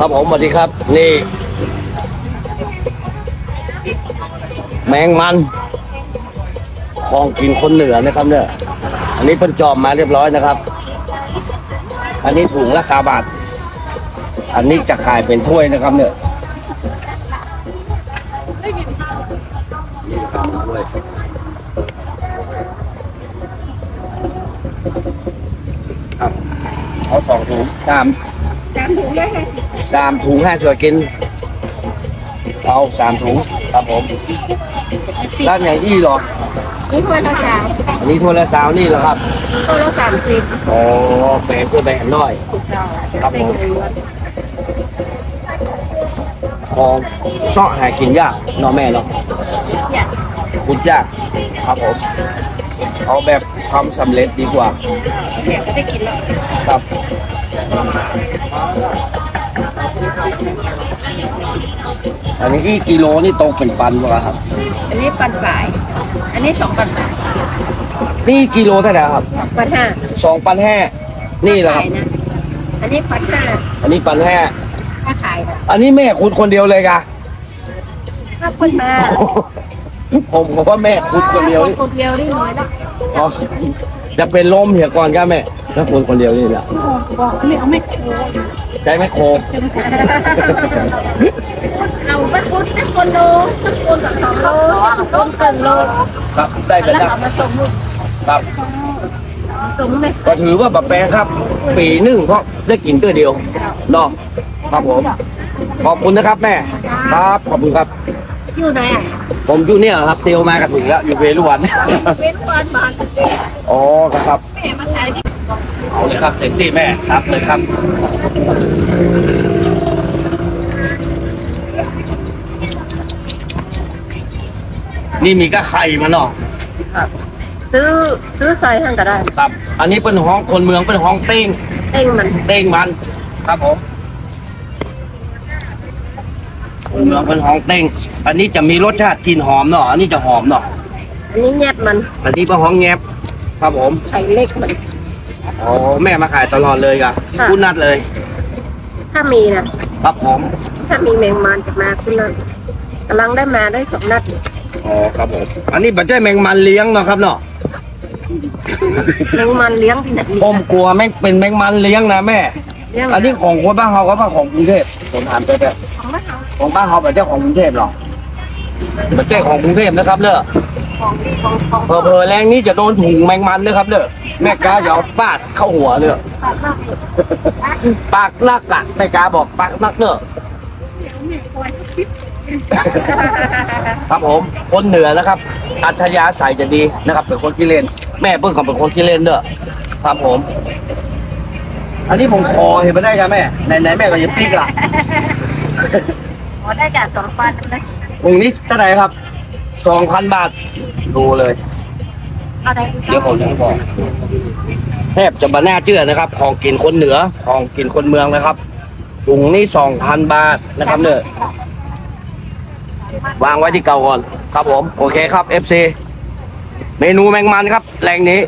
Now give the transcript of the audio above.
ครับผมสวัสดีครับ นี่ แมงมันของกินคนเหนือนะครับเนี่ยอันนี้เป็นจอมมาเรียบร้อยนะครับ อันนี้ถุงละสาบาท อันนี้จะขายเป็นถ้วยนะครับเนี่ยนี่นะครับถ้วยครับเอาสองถุงสาม สามถุงเลยค่ะสามถุงห้าช่วยกิน เอาสามถุงครับผมร้านอย่างอี้เหรอนี่ถ้วยละสามอันนี้ถ้วยละสาวนี่เหรอครับถ้วยละสามสิบโอ้แบ่งเพื่อแบ่งหน่อยครับผมของเสาะหากินยากเนาะแม่เนาะอยากคุดยากครับผมเอาแบบทำสำเร็จดีกว่าอยากจะได้กินแล้วครับ อันนี้อีกกิโลนี่ตกเป็นปันวะครับ อันนี้ปันปลาย อันนี้สองปันปลายนี่กิโลเท่าไหร่ครับสองปันห้าสองปันแห้นี่แหละครับขายนะอันนี้ปันห้าอันนี้ปันแห้ถ้าขายนะอันนี้แม่คุณคนเดียวเลยกะถ้าคนมาผมบอกว่าแม่คุณคนเดียวนี่คนเดียวนี่น้อยละอ๋อจะเป็นลมเหียก่อนครับแม่ถ้าคุณคนเดียวนี่แหละบอกไม่เอาไม่ใจไม่โคกเราไม่คุ้นได้คนโลสักคนกับสองโลสองคนเกินโลครับได้เป็นแล้วนะเอามาส่งลูกครับส่งเลยก็ถือว่าแบบแปลงครับ ปีหนึ่งเพราะได้กินตัวเดียวเนาะครับผมขอบคุณนะครับแม่ ครับขอบคุณครับอยู่ไหนอะผมอยู่เนี่ยครับเตียวมากระถึงแล้วอยู่เวรุวันเว้นวันบานอ๋อครับแม่มาขายที่ เอาเลยครับเต็มที่แม่ครับเลยครับนี่มีก็ไข่มาเนาะซื้อซื้อใส่ห้างก็ได้ครับ อันนี้เป็นห้องคนเมืองเป็นห้องเต้งเต้งมันเต้งมัน ครับผมคนเมืองเป็นห้องเต้ง อันนี้จะมีรสชาติกลิ่นหอมเนาะอันนี้จะหอมเนาะอันนี้แยบมัน อันนี้เป็นห้องแงบครับผมไข่เล็กมัน อ๋อแม่มาขายตลอดเลยอะค่ะ คุณนัดเลยถ้ามีนะครับผมถ้ามีแมงมันจะมาคุณนัดกำลังได้มาได้สองนัดอยู่อ๋อครับผมอันนี้บัจเจ้แมงมันเลี้ยงเนาะครับเนาะแมงมันเลี้ยงที่ไหนผมกลัวแม่งเป็นแมงมันเลี้ยงนะแม่ เลี้ยงอันนี้ของคนบ้านเราก็บ้านของกรุงเทพผมถามไปแต่ของบ้านเราของบ้านเราบัจเจ้ของกรุงเทพหรอบัจเจ้ของกรุงเทพนะครับเนอะของของของเผลอๆแรงนี้จะโดนถุงแมงมันนะครับเนอะ แม่กาอย่าเอาปาดเข้าหัวเนอะปากมากปากนักอะแม่กาบอกปากนักเนอะครับผมคนเหนือนะครับ อัธยาศัยจะดีนะครับ เป็นคนขี้เล่น แม่เพิ่งก็เป็นคนขี้เล่นเนอะครับผม อันนี้ผมคอเห็นไม่ได้จ้ะแม่ไหนๆแม่ก็อยังปีกละขอได้จากสองปันนะวงนี้เท่าไหร่ครับสองพันบาทดูเลย เดี๋ยวผมจะบอกแทบจะมาน่าเชื่อนะครับ ของกินคนเหนือ ของกินคนเมืองนะครับถุงนี้สองพันบาทนะครับเนี่ยวางไว้ที่เก่าก่อน ครับผม โอเคครับ FC เมนูแมงมันครับแรงนี้